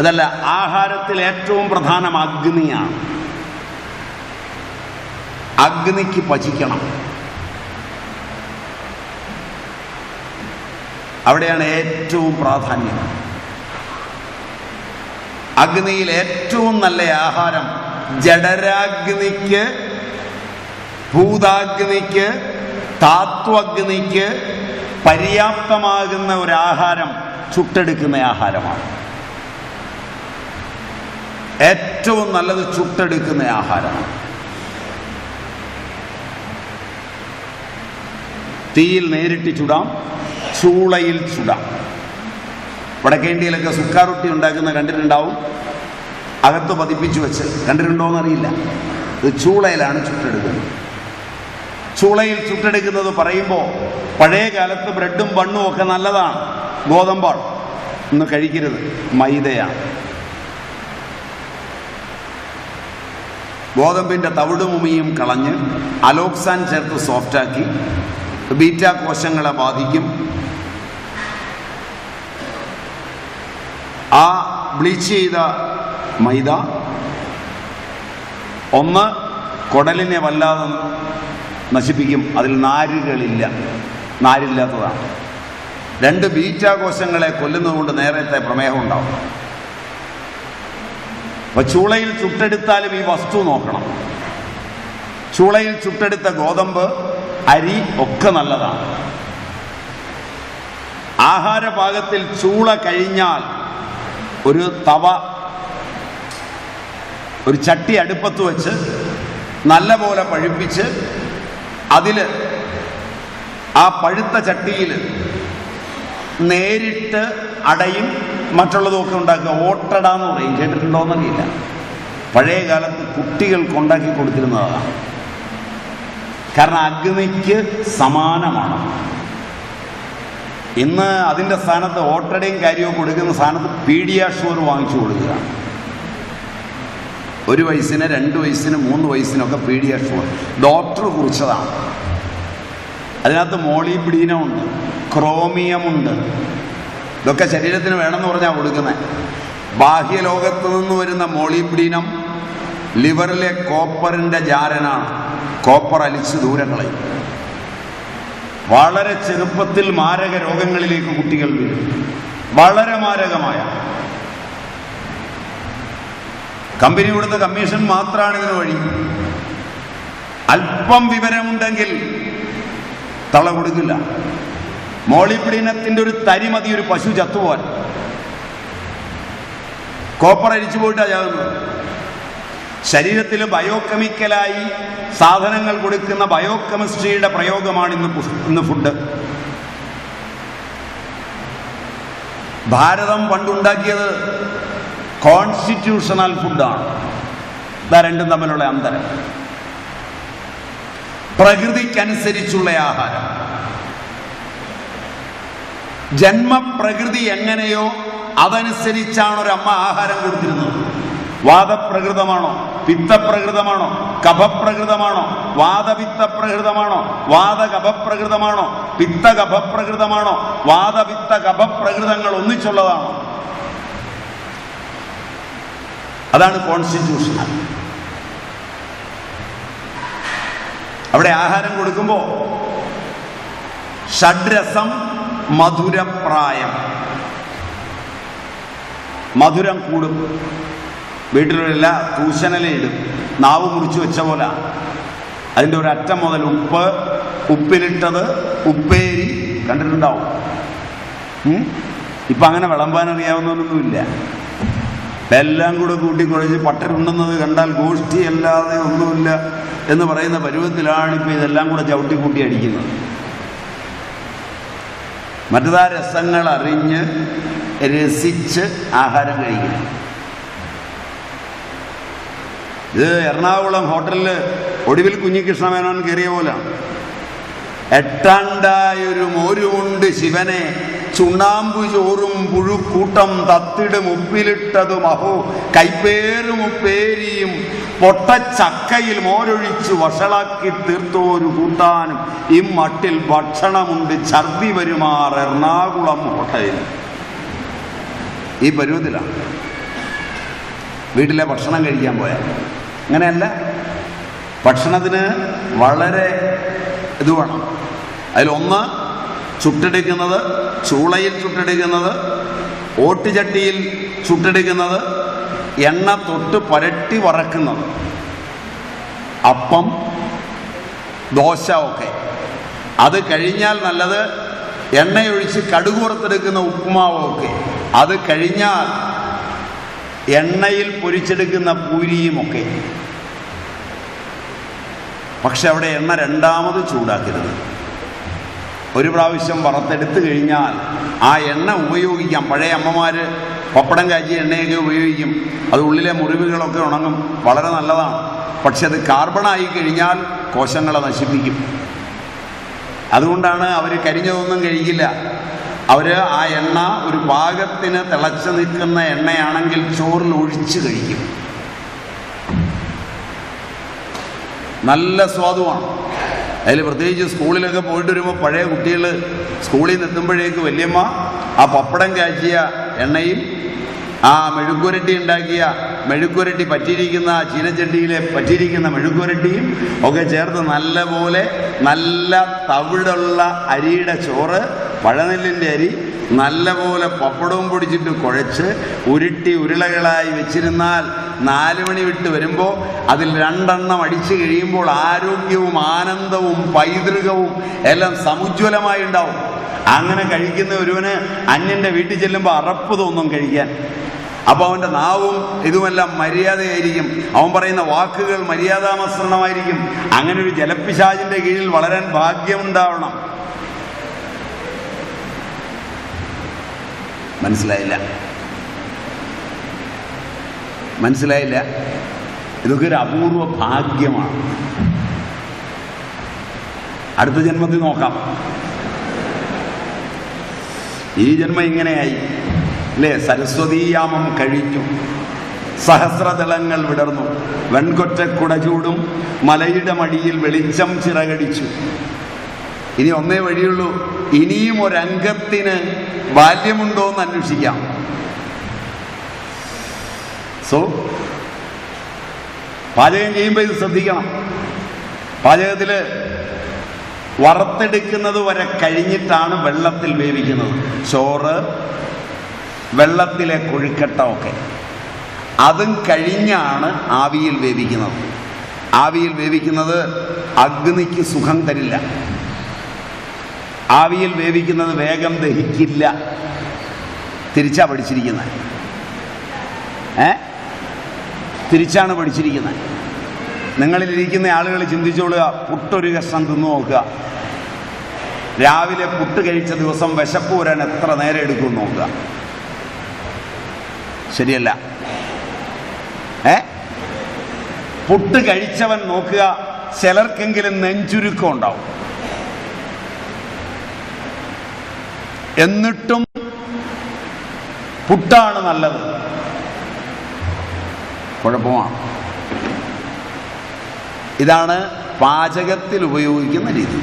അതല്ല ആഹാരത്തിൽ ഏറ്റവും പ്രധാനം അഗ്നിയാണ്. അഗ്നിക്ക് പചിക്കണം അവിടെയാണ് ഏറ്റവും പ്രാധാന്യം. അഗ്നിയിൽ ഏറ്റവും നല്ല ആഹാരം ജഡരാഗ്നിക്ക് ഭൂതാഗ്നിക്ക് താത്വഗ്നിക്ക് പര്യാപ്തമാകുന്ന ഒരു ആഹാരം ചുട്ടെടുക്കുന്ന ആഹാരമാണ്. ഏറ്റവും നല്ലത് ചുട്ടെടുക്കുന്ന ആഹാരമാണ്. തീയിൽ നേരിട്ട് ചുടാം ചൂളയിൽ ചുടാം. വടക്കേണ്ടിയിലൊക്കെ സുക്കാറൊട്ടി ഉണ്ടാക്കുന്ന കണ്ടിട്ടുണ്ടാവും. അകത്ത് പതിപ്പിച്ചു വെച്ച്. കണ്ടിട്ടുണ്ടോ എന്നറിയില്ല ഇത് ചൂളയിലാണ് ചുട്ടെടുക്കുന്നത്. ചൂളയിൽ ചുട്ടെടുക്കുന്നത് പറയുമ്പോൾ പഴയ കാലത്ത് ബ്രെഡും ബണ്ണും ഒക്കെ നല്ലതാണ്. ഗോതമ്പാണ്. ഇന്ന് കഴിക്കരുത്. മൈദയാണ്. ഗോതമ്പിന്റെ തവിടുമുമിയും കളഞ്ഞ് അലോക്സാൻ ചേർത്ത് സോഫ്റ്റാക്കി. ബീറ്റ കോശങ്ങളെ ബാധിക്കും. ആ ബ്ലീച്ച് ചെയ്ത മൈദ. ഒന്ന് കുടലിനെ വല്ലാതെ നശിപ്പിക്കും. അതിൽ നാരുകളില്ല. നാരില്ലാത്തതാണ്. രണ്ട് ബീറ്റ കോശങ്ങളെ കൊല്ലുന്നതുകൊണ്ട് നേരത്തെ പ്രമേഹം ഉണ്ടാവും. അപ്പൊ ചൂളയിൽ ചുട്ടെടുത്താലും ഈ വസ്തു നോക്കണം. ചൂളയിൽ ചുട്ടെടുത്ത ഗോതമ്പ് അരി ഒക്കെ നല്ലതാണ്. ആഹാരപാകത്തിൽ ചൂള കഴിഞ്ഞാൽ ഒരു തവ ഒരു ചട്ടി അടുപ്പത്ത് വെച്ച് നല്ല പോലെ പഴുപ്പിച്ച് അതിൽ ആ പഴുത്ത ചട്ടിയിൽ നേരിട്ട് അടയും മറ്റുള്ളതൊക്കെ ഉണ്ടാക്കുക. ഓട്ടട എന്ന് പറയും കേട്ടിട്ടുണ്ടോയെന്നറിയില്ല പഴയ കാലത്ത് കുട്ടികൾക്ക് ഉണ്ടാക്കി കൊടുത്തിരുന്നതാണ് കാരണം അഗ്നിക്ക് സമാനമാണ്. ഇന്ന് അതിന്റെ സ്ഥാനത്ത് ഓട്ടടയും കാര്യവും കൊടുക്കുന്ന സ്ഥാനത്ത് പീഡിയാഷുവർ വാങ്ങിച്ചു കൊടുക്കുക. ഒരു വയസ്സിന് രണ്ട് വയസ്സിന് മൂന്ന് വയസ്സിനൊക്കെ പീഡിയാഷുവർ. ഡോക്ടർ കുറിച്ചതാണ് അതിനകത്ത് മോളിബ്ലീനമുണ്ട് ക്രോമിയമുണ്ട്. ഇതൊക്കെ ശരീരത്തിന് വേണമെന്ന് പറഞ്ഞാൽ കൊടുക്കുന്നത് ബാഹ്യലോകത്ത് നിന്ന് വരുന്ന മോളിബ്ഡീനം ലിവറിലെ കോപ്പറിന്റെ ജാരനാണ്. കോപ്പർ അലിച്ച് ദൂരങ്ങളെ വളരെ ചെറുപ്പത്തിൽ മാരക രോഗങ്ങളിലേക്ക് കുട്ടികൾ വീഴും വളരെ മാരകമായ. കമ്പനി കൊടുത്ത കമ്മീഷൻ മാത്രമാണ് ഇതിന് വഴി. അല്പം വിവരമുണ്ടെങ്കിൽ തള കൊടുക്കില്ല. മോളിപ്പിടിനത്തിന്റെ ഒരു തരിമതി ഒരു പശു ചത്തുപോൻ കോപ്പർ അരിച്ചു പോയിട്ടാണ് ചാകുന്നത് ശരീരത്തിൽ ബയോകെമിക്കലായി സാധനങ്ങൾ കൊടുക്കുന്ന ബയോകെമിസ്ട്രിയുടെ പ്രയോഗമാണ് ഇന്ന് ഇന്ന് ഫുഡ്. ഭാരതം പണ്ടുണ്ടാക്കിയത് കോൺസ്റ്റിറ്റ്യൂഷണൽ ഫുഡാണ്. ഇതാ രണ്ടും തമ്മിലുള്ള അന്തരം. പ്രകൃതിക്കനുസരിച്ചുള്ള ആഹാരം. ജന്മപ്രകൃതി എങ്ങനെയോ അതനുസരിച്ചാണ് ഒരമ്മ ആഹാരം കൊടുത്തിരുന്നത്. വാദപ്രകൃതമാണോ? പിത്തപ്രകൃതമാണോ? കഫപ്രകൃതമാണോ? വാദവിത്തപ്രകൃതമാണോ? വാദകഫപ്രകൃതമാണോ? പിത്തകഫപ്രകൃതമാണോ? വാദപിത്ത കഫപ്രകൃതങ്ങൾ ഒന്നിച്ചുള്ളതാണോ? അതാണ് കോൺസ്റ്റിറ്റ്യൂഷൻ അവിടെ ആഹാരം കൊടുക്കുമ്പോൾ ഷഡ്രസം മധുരപ്രായം. മധുരം കൂടും. വീട്ടിലുള്ള തൂശനലയിടും. നാവ് മുറിച്ച് വെച്ച പോലെ. അതിന്റെ ഒരു അറ്റം മുതൽ ഉപ്പ് ഉപ്പിലിട്ടത് ഉപ്പേരി കണ്ടിട്ടുണ്ടാവും? ഇപ്പം അങ്ങനെ വിളമ്പാൻ അറിയാവുന്നതൊന്നുമില്ല എല്ലാം കൂടെ കൂട്ടിക്കുഴച്ച് പട്ടരുണ്ടെന്നത് കണ്ടാൽ ഗോഷ്ഠി അല്ലാതെ ഒന്നുമില്ല എന്ന് പറയുന്ന പരുവത്തിലാണ് ഇപ്പം ഇതെല്ലാം കൂടെ ചവിട്ടി കൂട്ടി അടിക്കുന്നത്. മറ്റതാ രസങ്ങൾ അറിഞ്ഞ് രസിച്ച് ആഹാരം കഴിക്കണം ഇത് എറണാകുളം ഹോട്ടലിൽ ഒടുവിൽ കുഞ്ഞികൃഷ്ണ മേനോൻ കയറിയ പോലാണ് എട്ടാണ്ടായൊരു മോരുമുണ്ട് ശിവനെ ചുണ്ണാമ്പു ചോറും പുഴുക്കൂട്ടം തത്തിട് മുപ്പിലിട്ടതും അഹോ. കൈപ്പേറും ഉപ്പേരിയും പൊട്ടച്ചക്കയിൽ മോരൊഴിച്ചു വഷളാക്കി തീർത്തോരു കൂട്ടാനും ഇമ്മട്ടിൽ ഭക്ഷണമുണ്ട് ഛർദി വരുമാർ എറണാകുളം ഹോട്ടലിൽ. ഈ പരുവത്തിലാണ് വീട്ടിലെ ഭക്ഷണം കഴിക്കാൻ പോയാൽ. അങ്ങനെയല്ല ഭക്ഷണത്തിന് വളരെ ഇത് വേണം. അതിലൊന്ന് ചുട്ടെടുക്കുന്നത് ചൂളയിൽ ചുട്ടെടുക്കുന്നത് ഓട്ടുചട്ടിയിൽ ചുട്ടെടുക്കുന്നത് എണ്ണ തൊട്ട് പുരട്ടി വറക്കുന്നത് അപ്പം ദോശ ഒക്കെ. അത് കഴിഞ്ഞാൽ നല്ലത് എണ്ണയൊഴിച്ച് കടുക് വറുത്തെടുക്കുന്ന ഉപ്പുമാവൊക്കെ അത് കഴിഞ്ഞാൽ എണ്ണയിൽ പൊരിച്ചെടുക്കുന്ന പൂരിയുമൊക്കെ പക്ഷെ അവിടെ എണ്ണ രണ്ടാമത് ചൂടാക്കരുത്. ഒരു പ്രാവശ്യം വറുത്തെടുത്ത് കഴിഞ്ഞാൽ ആ എണ്ണ ഉപയോഗിക്കാം. പഴയ അമ്മമാർ പപ്പടം കാച്ചി എണ്ണയൊക്കെ ഉപയോഗിക്കും. അത് ഉള്ളിലെ മുറിവുകളൊക്കെ ഉണങ്ങും. വളരെ നല്ലതാണ്. പക്ഷെ അത് കാർബണായി കഴിഞ്ഞാൽ കോശങ്ങളെ നശിപ്പിക്കും. അതുകൊണ്ടാണ് അവർ കരിഞ്ഞതൊന്നും കഴിക്കില്ല. അവർ ആ എണ്ണ ഒരു പാകത്തിന് തിളച്ച് നിൽക്കുന്ന എണ്ണയാണെങ്കിൽ ചോറിൽ ഒഴിച്ച് കഴിക്കും. നല്ല സ്വാദുമാണ്. അതിൽ പ്രത്യേകിച്ച് സ്കൂളിലൊക്കെ പോയിട്ട് വരുമ്പോൾ പഴയ കുട്ടികൾ സ്കൂളിൽ നിന്ന് എത്തുമ്പോഴേക്ക് വല്യമ്മ ആ പപ്പടം കാച്ചിയ എണ്ണയും ആ മെഴുക്കുരട്ടി ഉണ്ടാക്കിയ മെഴുക്കുരട്ടി പറ്റിയിരിക്കുന്ന ചീനച്ചട്ടിയിലെ പറ്റിയിരിക്കുന്ന മെഴുക്കുരട്ടിയും ഒക്കെ ചേർത്ത് നല്ലപോലെ നല്ല തവിടുള്ള അരിയുടെ ചോറ് പഴനെല്ലിന്റെ അരി നല്ലപോലെ പപ്പടവും പൊടിച്ചിട്ട് കുഴച്ച് ഉരുട്ടി ഉരുളകളായി വെച്ചിരുന്നാൽ നാല് മണി വിട്ട് വരുമ്പോൾ അതിൽ രണ്ടെണ്ണം അടിച്ചു കഴിയുമ്പോൾ ആരോഗ്യവും ആനന്ദവും പൈതൃകവും എല്ലാം സമുജ്വലമായി ഉണ്ടാവും. അങ്ങനെ കഴിക്കുന്ന ഒരുവന് അന്യന്റെ വീട്ടിൽ ചെല്ലുമ്പോൾ അറപ്പ് തോന്നും കഴിക്കാൻ. അപ്പോൾ അവന്റെ നാവും ഇതുമെല്ലാം മര്യാദയായിരിക്കും. അവൻ പറയുന്ന വാക്കുകൾ മര്യാദാമസൃണമായിരിക്കും അങ്ങനെ ഒരു ജലപ്പിശാചിന്റെ കീഴിൽ വളരാൻ ഭാഗ്യമുണ്ടാവണം. മനസ്സിലായില്ല. മനസ്സിലായില്ല? ഇതൊക്കെ ഒരു അപൂർവ ഭാഗ്യമാണ്. അടുത്ത ജന്മത്തിൽ നോക്കാം. ഈ ജന്മം ഇങ്ങനെയായി. അല്ലേ സരസ്വതീയാമം കഴിഞ്ഞു സഹസ്രതലങ്ങൾ വിടർന്നു. വെൺകൊറ്റ കുടചൂടും മലയുടെ മടിയിൽ വെളിച്ചം ചിറകടിച്ചു. ഇനി ഒന്നേ വഴിയുള്ളൂ. ഇനിയും ഒരംഗത്തിന് ബാല്യമുണ്ടോ എന്ന് അന്വേഷിക്കാം. സോ പാചകം ചെയ്യുമ്പോൾ ഇത് ശ്രദ്ധിക്കണം. പാചകത്തിൽ വറുത്തെടുക്കുന്നത് വരെ കഴിഞ്ഞിട്ടാണ് വെള്ളത്തിൽ വേവിക്കുന്നത്. ചോറ് വെള്ളത്തിലെ കൊഴുക്കട്ട ഒക്കെ. അതും കഴിഞ്ഞാണ് ആവിയിൽ വേവിക്കുന്നത്. ആവിയിൽ വേവിക്കുന്നത് അഗ്നിക്ക് സുഖം തരില്ല. ആവിയിൽ വേവിക്കുന്നത് വേഗം ദഹിക്കില്ല. തിരിച്ചാ പഠിച്ചിരിക്കുന്നത് ഏ? തിരിച്ചാണ് പഠിച്ചിരിക്കുന്നത് നിങ്ങളിലിരിക്കുന്ന ആളുകൾ ചിന്തിച്ചോളുക പുട്ടൊരു കഷ്ണം തിന്നു നോക്കുക. രാവിലെ പുട്ട് കഴിച്ച ദിവസം വിശപ്പ് വരാൻ എത്ര നേരം എടുക്കും നോക്കുക. ശരിയല്ല. ഏ? പുട്ട് കഴിച്ചവൻ നോക്കുക ചിലർക്കെങ്കിലും നെഞ്ചുരുക്കം ഉണ്ടാവും. എന്നിട്ടും പുട്ടാണ് നല്ലത്. കുഴപ്പമാണ്. ഇതാണ് പാചകത്തിൽ ഉപയോഗിക്കുന്ന രീതി.